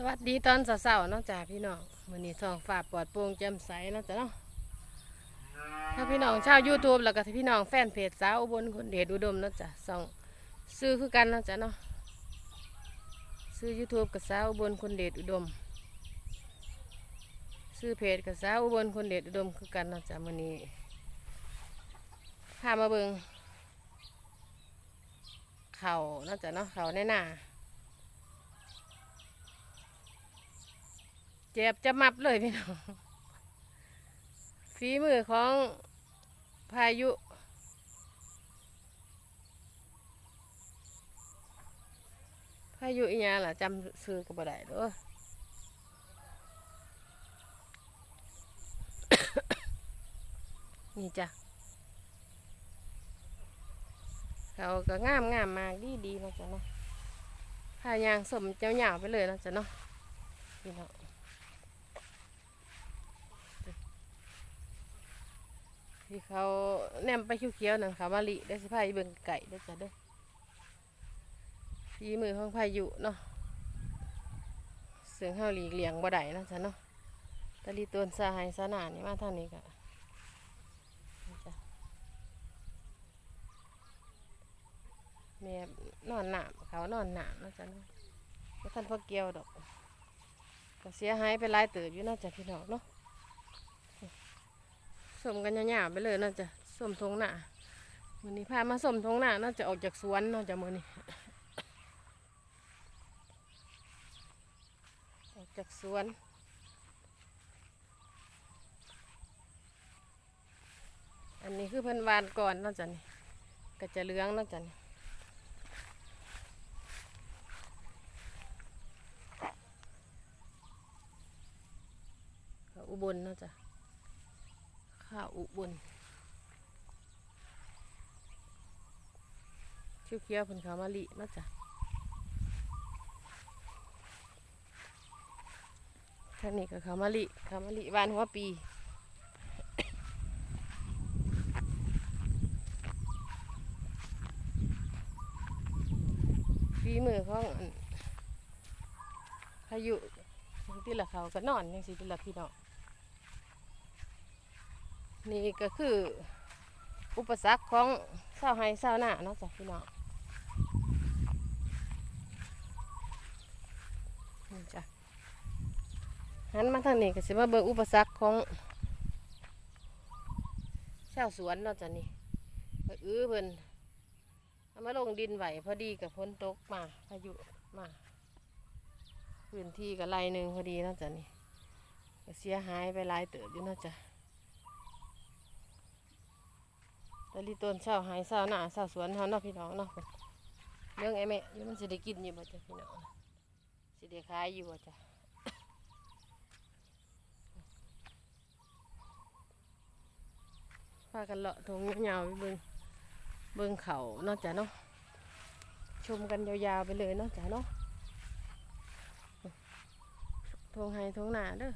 สวัสดีตอนเช้าๆเนาะจ้าพี่น้องวันนี้ท้องฟ้าปลอดโปร่งแจ่มใสเนาะจ้ะเนาะถ้าพี่น้องชาว YouTube แล้วก็พี่น้องแฟนเพจสาวอุบลคนเดชอุดมเนาะจ้ะส่องซื้อคือกันเนาะจ้ะเนาะซื้อ YouTube กับสาวอุบลคนเดชอุดม ซื้อเพจกับสาวอุบลคนเดชอุดมคือกันเนาะจ้ะมื้อนี้พามาเบิ่งเขาเนาะจ้ะเนาะเขาในหน้า จ็บจะมับเลยพี่น้องฝีมือของพายุ พายุอีหยังล่ะจำซื้อก็บ่ได้เด้อนี่จ้ะเขาก็งามงามมากดีดีนาะจ้ะเนาะพายางสมเจ้าหยาวไปเลยนะจ้ะเนาะพี่น้อง ที่เขาแนมไปเขียวๆนั่นเขามาลิได้สิพายเบิ่งไก่ได้จ้ะเด้อฝีมือของพายุเนาะเสียงเฮาหลีเลียงบ่ได้เนาะจ้ะเนาะตะลีตัวสาหายสาหนานี่มาทางนี้ก็นี่จ้ะแม่นอนหนามเขานอนหนามเนาะจ้ะเนาะบ่ทันพอเกียวดอกก็เสียหายไปหลายเติบอยู่เนาะจ้ะพี่น้องเนาะ สมกันยาวๆไปเลยน่าจะสมทงหน้าวันนี้พามาสมทงหน้าน่าจะออกจากสวนน่าจะมือนี้ออกจากสวนอันนี้คือเพิ่นวานก่อนน่าจะนี่ก็จะเลื้องน่าจะนี่อุบลน่าจะ ข้าวอุบลเขียวเขียวๆเพิ่นขาวมะลิมาจ้ะทางนี้ก็ขาวมะลิขาวมะลิวานหัวปีฝีมือของพายุที่ละเขาก็นอนยังสิที่ละพี่น้อง นี่ก็คือ อุปสรรคของชาไฮชาวนาเนาะจ้ะพี่น้องนี่จ้ะหันมาทางนี้ก็สิมาเบิ่งอุปสรรคของชาสวนเนาะจ้ะนี่ไปอื้อเพิ่นเอามาลงดินไหวพอดีกับฝนตกมาพายุมาพื้นที่ก็ไรหนึ่งพอดีเนาะจ้ะนี่เสียหายไปหลายเติบอยู่เนาะจ้ะ ตะลีต้นเช้าหายเช้าหน้าเช้าสวนเฮาเนาะพี่น้องเนาะเรื่องไอ้แม่ยู่มันสิได้กินอยู่บ่จ้ะพี่น้องสิได้ขายอยู่บ่จ้ะพากันเลาะทงยาวๆไปเบิ่งเบิ่งเขาเนาะจ้ะเนาะชมกันยาวๆไปเลยเนาะจ้ะเนาะทงไห้ทงหนาเด้อ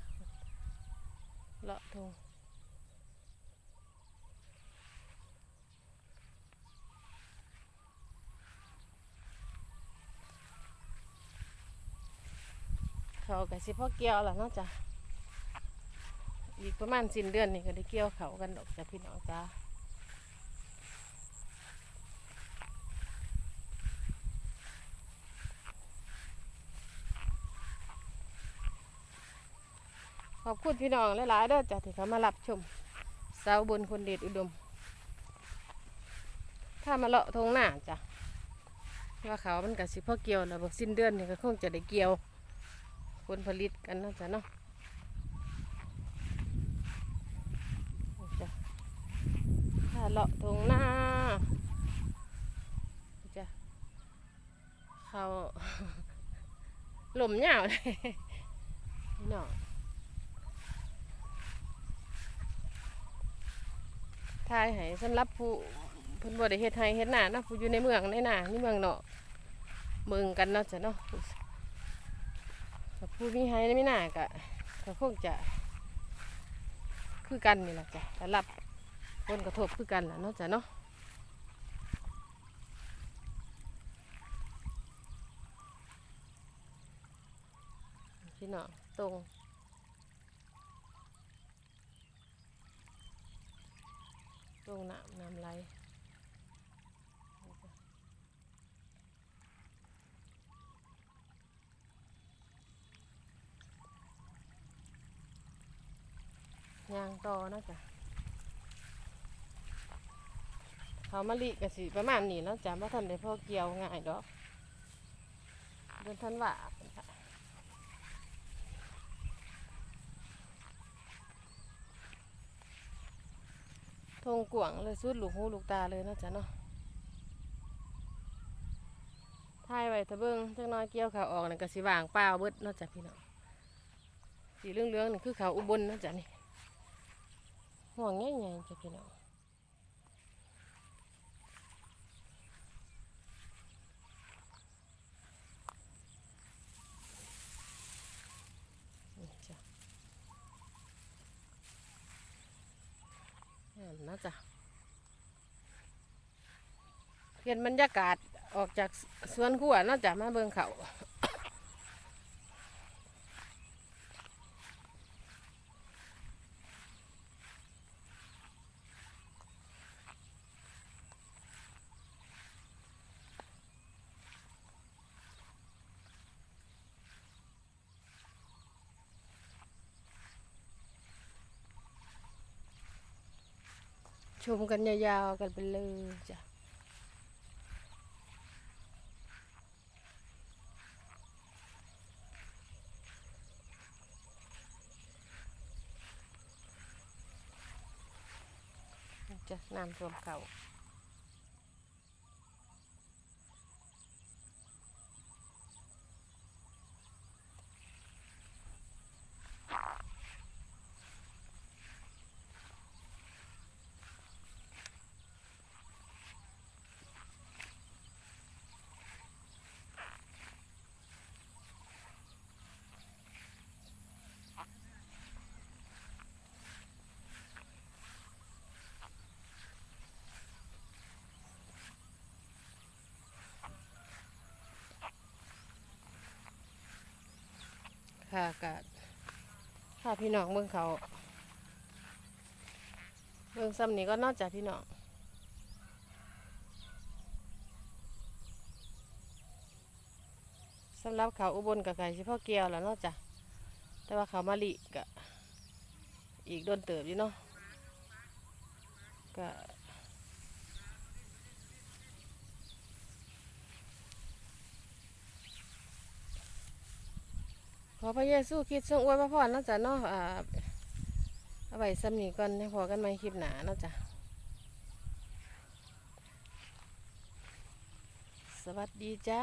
เลาะทง เขาก็สิพ่อเกี่ยวแล้วเนาะจ้ะอีกประมาณสิ้นเดือนนี่ก็ได้เกี่ยวเขากันดอกจ้ะพี่น้องจ้าขอบคุณพี่น้องหลายๆเด้อจ้ะที่เขามารับชมสาวบนคนเดชอุดม ถ้ามาเลาะทงหน้าจ้ะว่าเขามันก็สิพ่อเกี่ยวแล้วบอกสิ้นเดือนนี่ก็คงจะได้เกี่ยว ผลผลิตกันนาะจ้ะเนาะจ้ะถ้าเลาะตรงหน้าจ้ะเขาหล่มเหยาวเลยพี่น้องทายให้สำหรับผู้เพิ่นบ่ได้เฮ็ดให้เฮ็ดหน้าเนาะผู้อยู่ในเมืองในหน้าในเมืองเนาะเมืองกันเนาะจ้ะเนาะ กับผู้มีให้ไม่น่ากะก็คงจะคือกันนี่แหละจ้ะแต่รับผลกระทบคือกันแหละเนาะจ้ะเนาะพี่น้องตรงตรงน้ำน้ำไหล ยางต่อนาะจ้ะเขามะลิกะสิประมาณนี้เนาะจ้ะว่าทันได้พ่อเกี่ยวง่ายดอกเดือนธันวาทงกวงเลยสุดหลูกหูลูกตาเลยนาะจ้ะเนาะถ่ายไว้ถ้าเบิงจักหน้อยเกี่ยวขาวออกนี่ก็สิว่างเปล่าเบิดนาะจ้ะพี่น้องสีเหลืองๆนี่คือเขาวอุบลเนาะจ้ะนี่ ห่วงใหญ่ๆจ้ะพี่น้องนะจ้ะเปลี่ยนบรรยากาศออกจากสวนขัวนะจ้ะมาเบิงเขา ชมกันยาวๆกันไปเลยจ้ะจะน้ำรวมเขา ค่ะกะค่ะพี่น้องเบิ่งเขาเบิ่งซ้ำนี้ก็นอกจากพี่น้องสำหรับเขาอุบลกับไก่เฉพาะเกียวแหล้วนาะจ้ะแต่ว่าเขามาลิกะอีกโดนเติบอยู่เนาะก็ ขอพระเยซูคริดทรงอวยพระพรนะจ๊ะเนาะอ่าเอาไว้สำนีก่อนให้พอกันใหม่คลิปหนาเนาะจ๊ะสวัสดีจ้า